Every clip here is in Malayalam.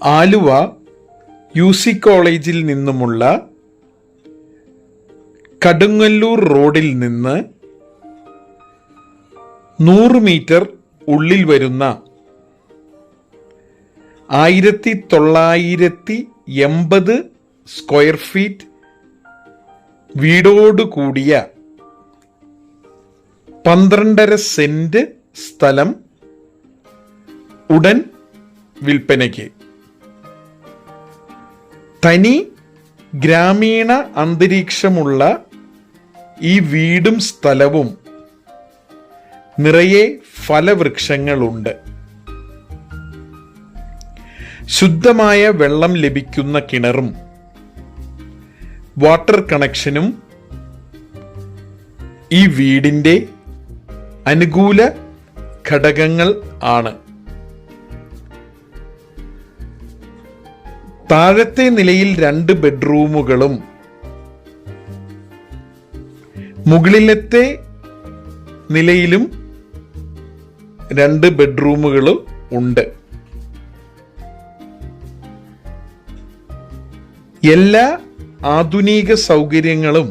ആലുവ യു സി കോളേജിൽ നിന്നുമുള്ള കടുങ്ങല്ലൂർ റോഡിൽ നിന്ന് നൂറ് മീറ്റർ ഉള്ളിൽ വരുന്ന ആയിരത്തി തൊള്ളായിരത്തി എൺപത് സ്ക്വയർ ഫീറ്റ് വീടോട് കൂടിയ പന്ത്രണ്ടര സെന്റ് സ്ഥലം ഉടൻ വിൽപ്പനയ്ക്ക്. തനി ഗ്രാമീണ അന്തരീക്ഷമുള്ള ഈ വീടും സ്ഥലവും നിറയെ ഫലവൃക്ഷങ്ങളുണ്ട്. ശുദ്ധമായ വെള്ളം ലഭിക്കുന്ന കിണറും വാട്ടർ കണക്ഷനും ഈ വീടിന്റെ അനുകൂല ഘടകങ്ങൾ ആണ്. താഴത്തെ നിലയിൽ രണ്ട് ബെഡ്റൂമുകളും മുകളിലത്തെ നിലയിലും രണ്ട് ബെഡ്റൂമുകളും ഉണ്ട്. എല്ലാ ആധുനിക സൗകര്യങ്ങളും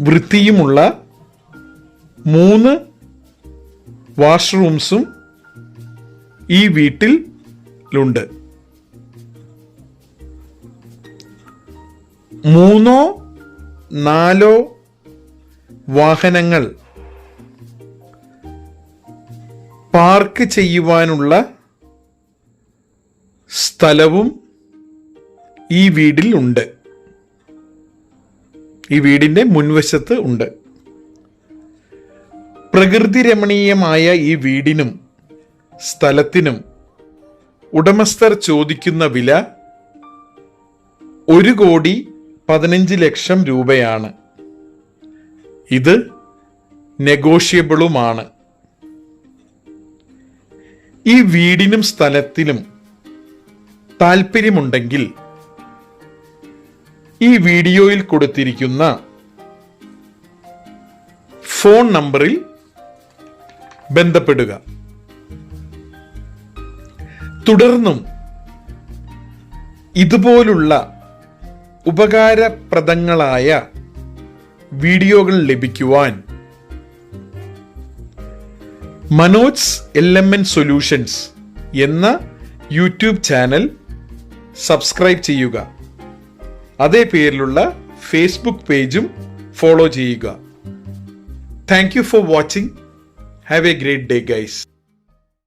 വൃത്തിയുമുള്ള മൂന്ന് വാഷ്റൂംസും ഈ വീട്ടിലുണ്ട് മൂന്നോ നാലോ വാഹനങ്ങൾ പാർക്ക് ചെയ്യുവാനുള്ള സ്ഥലവും ഈ വീടിൽ ഉണ്ട്. ഈ വീടിന്റെ മുൻവശത്ത് ഉണ്ട്. പ്രകൃതി രമണീയമായ ഈ വീടിനും സ്ഥലത്തിനും ഉടമസ്ഥർ ചോദിക്കുന്ന വില ഒരു കോടി പതിനഞ്ച് ലക്ഷം രൂപയാണ്. ഇത് നെഗോഷ്യബിളുമാണ്. ഈ വീടിനും സ്ഥലത്തിനും താല്പര്യമുണ്ടെങ്കിൽ ഈ വീഡിയോയിൽ കൊടുത്തിരിക്കുന്ന ഫോൺ നമ്പറിൽ ബന്ധപ്പെടുക. തുടർന്നും ഇതുപോലുള്ള ഉപകാരപ്രദങ്ങളായ വീഡിയോകൾ ലഭിക്കുവാൻ Manoj L M N solutions എന്ന യൂട്യൂബ് ചാനൽ സബ്സ്ക്രൈബ് ചെയ്യുക. അതേ പേരിലുള്ള ഫേസ്ബുക്ക് പേജും ഫോളോ ചെയ്യുക. Thank you for watching. Have a great day guys.